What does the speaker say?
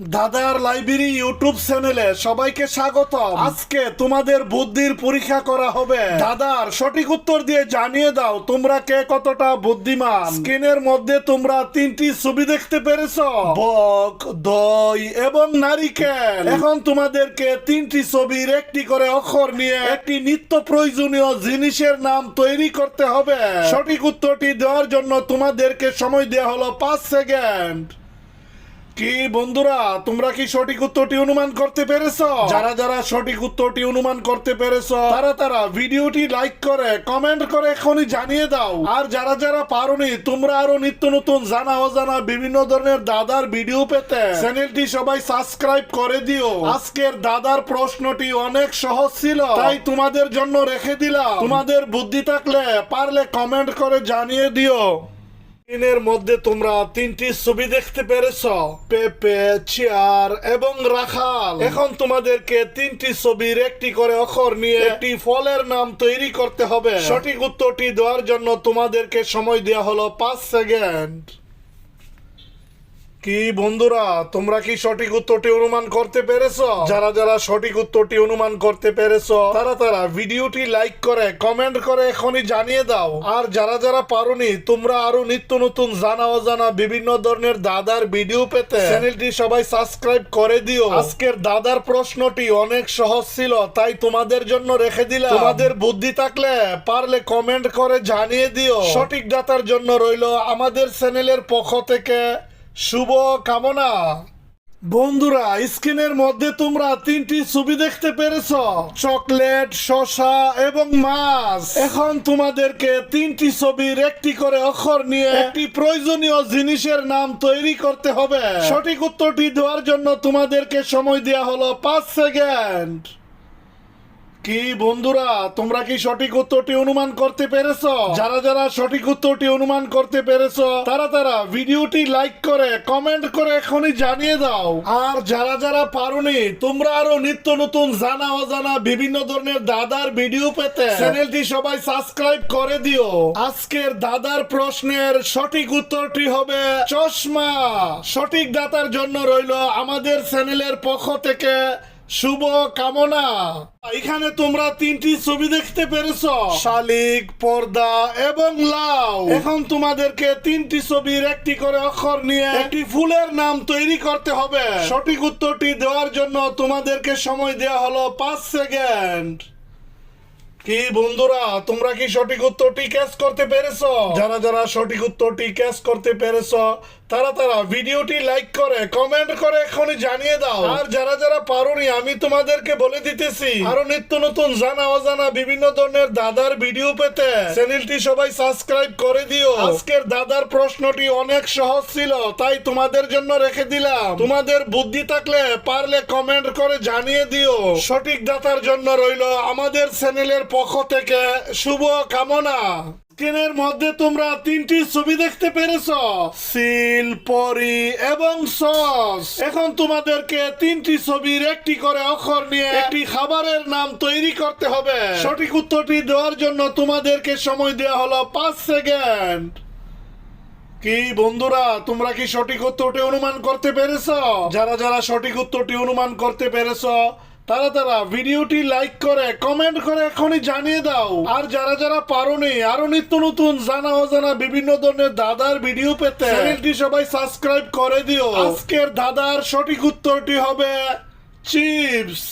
দাদার library YouTube চ্যানেলে সবাইকে স্বাগত আজকে তোমাদের বুদ্ধির পরীক্ষা করা হবে। দাদার সঠিক উত্তর দিয়ে জানিয়ে দাও, তোমরা কে কতটা বুদ্ধিমান? স্ক্রিনের মধ্যে তোমরা তিনটি ছবি দেখতে পেরেছ। বক, দই এবং নারিকেল। এখন তোমাদেরকে তিনটি ছবির একটি করে অক্ষর নিয়ে একটি নিত্য প্রয়োজনীয় জিনিসের নাম তৈরি করতে হবে। সঠিক উত্তরটি দেওয়ার জন্য তোমাদেরকে সময় দেওয়া হলো পাঁচ সেকেন্ড। কি বন্ধুরা, তোমরা কি সঠিক উত্তরটি অনুমান করতে পেরেছ? যারা যারা সঠিক উত্তরটি অনুমান করতে পেরেছ, তারা তারা ভিডিওটি লাইক করে, কমেন্ট করে এখনই জানিয়ে দাও। আর যারা যারা পারোনি, তোমরা আরও নিত্য নতুন জানা অজানা বিভিন্ন ধরনের দাদার ভিডিও পেতে চ্যানেলটি সবাই সাবস্ক্রাইব করে দিও। আজকের দাদার প্রশ্নটি অনেক সহজ ছিল, তাই তোমাদের জন্য রেখে দিলাম। তোমাদের বুদ্ধি থাকলে পারলে কমেন্ট করে জানিয়ে দিও। স্ক্রিনের মধ্যে তোমরা তিনটি ছবি দেখতে পেরেছ, পেপে, চেয়ার এবং রাখাল। এখন তোমাদেরকে তিনটি ছবির একটি করে অক্ষর নিয়ে একটি ফলের নাম তৈরি করতে হবে। সঠিক উত্তরটি দেওয়ার জন্য তোমাদেরকে সময় দেওয়া হলো পাঁচ সেকেন্ড। কি বন্ধুরা, তোমরা কি সঠিক উত্তরটি অনুমান করতে পেরেছ? যারা যারা সঠিক উত্তরটি অনুমান করতে পেরেছ, তারা তারা ভিডিওটি লাইক করে, কমেন্ট করে এখনই জানিয়ে দাও। আর যারা যারা পারোনি, তোমরা আরও নিত্য নতুন জানা অজানা বিভিন্ন ধরনের দাদার ভিডিও পেতে চ্যানেলটি সবাই সাবস্ক্রাইব করে দিও। আজকের দাদার প্রশ্নটি অনেক সহজ ছিল, তাই তোমাদের জন্য রেখে দিলাম। তোমাদের বুদ্ধি থাকলে পারলে কমেন্ট করে জানিয়ে দিও। সঠিক দাতার জন্য রইল আমাদের চ্যানেলের পক্ষ থেকে শুভ কামনা। বন্ধুরা স্ক্রিনের মধ্যে তোমরা তিনটি ছবি দেখতে পেরেছ। চকলেট শসা এবং মাছ। এখন তোমাদেরকে তিনটি ছবির একটি করে অক্ষর নিয়ে একটি প্রয়োজনীয় জিনিসের নাম তৈরি করতে হবে। সঠিক উত্তরটি দেওয়ার জন্য তোমাদেরকে সময় দেওয়া হলো পাঁচ সেকেন্ড। কি বন্ধুরা, তোমরা কি সঠিক উত্তরটি অনুমান করতে পেরেছ? যারা যারা সঠিক উত্তরটি অনুমান করতে পেরেছ, তারা তারা ভিডিওটি লাইক করে, কমেন্ট করে এখনই জানিয়ে দাও। আর যারা যারা পারোনি, তোমরা আরও নিত্য নতুন জানা অজানা বিভিন্ন ধরনের দাদার ভিডিও পেতে চ্যানেলটি সবাই সাবস্ক্রাইব করে দিও। আজকের দাদার প্রশ্নের সঠিক উত্তরটি হবে চশমা। সঠিক দাতার জন্য রইল আমাদের চ্যানেলের পক্ষ থেকে শুভ কামনা। এখানে তোমরা তিনটি ছবি দেখতে পেরেছ। শালিক, পর্দা এবং লাউ। এখন তোমাদেরকে তিনটি ছবির একটি করে অক্ষর নিয়ে একটি ফুলের নাম তৈরি করতে হবে। সঠিক উত্তরটি দেওয়ার জন্য তোমাদেরকে সময় দেওয়া হলো পাঁচ সেকেন্ড। কি বন্ধুরা, তোমরা কি সঠিক উত্তরটি ক্যাচ করতে পেরেছ? যারা যারা সঠিক উত্তরটি ক্যাচ করতে পেরেছ তারা তারা, ভিডিওটি লাইক করে কমেন্ট করে এখনই জানিয়ে দাও। আর যারা যারা পারোনি, আমি তোমাদেরকে বলে দিতেছি, আরও নিত্য নতুন জানা, অজানা, বিভিন্ন ধরনের দাদার ভিডিও পেতে চ্যানেলটি সবাই সাবস্ক্রাইব করে দিও। আজকের দাদার প্রশ্নটি অনেক সহজ ছিল, তাই তোমাদের জন্য রেখে দিলাম। তোমাদের বুদ্ধি থাকলে, পারলে কমেন্ট করে জানিয়ে দিও। সঠিক দাতার জন্য রইল আমাদের চ্যানেলের পক্ষ থেকে শুভ কামনা। স্ক্রিনের মধ্যে তোমরা তিনটি ছবি দেখতে পেরেছ। সিল, পরি এবং সস। এখন তোমাদেরকে তিনটি ছবির একটি করে অক্ষর নিয়ে একটি খাবারের নাম তৈরি করতে হবে। সঠিক উত্তরটি দেওয়ার জন্য তোমাদেরকে সময় দেওয়া হলো পাঁচ সেকেন্ড। কি বন্ধুরা, তোমরা কি সঠিক উত্তরটি অনুমান করতে পেরেছ? যারা যারা সঠিক উত্তরটি অনুমান করতে পেরেছ তারা তারা ভিডিওটি লাইক করে কমেন্ট করে এখনই জানিয়ে দাও। আর যারা যারা পারোনি, আরও নিত্য নতুন জানা অজানা বিভিন্ন ধরনের দাদার ভিডিও পেতে চ্যানেলটি সবাই সাবস্ক্রাইব করে দিও। আজকের দাদার সঠিক উত্তরটি হবে চিপস।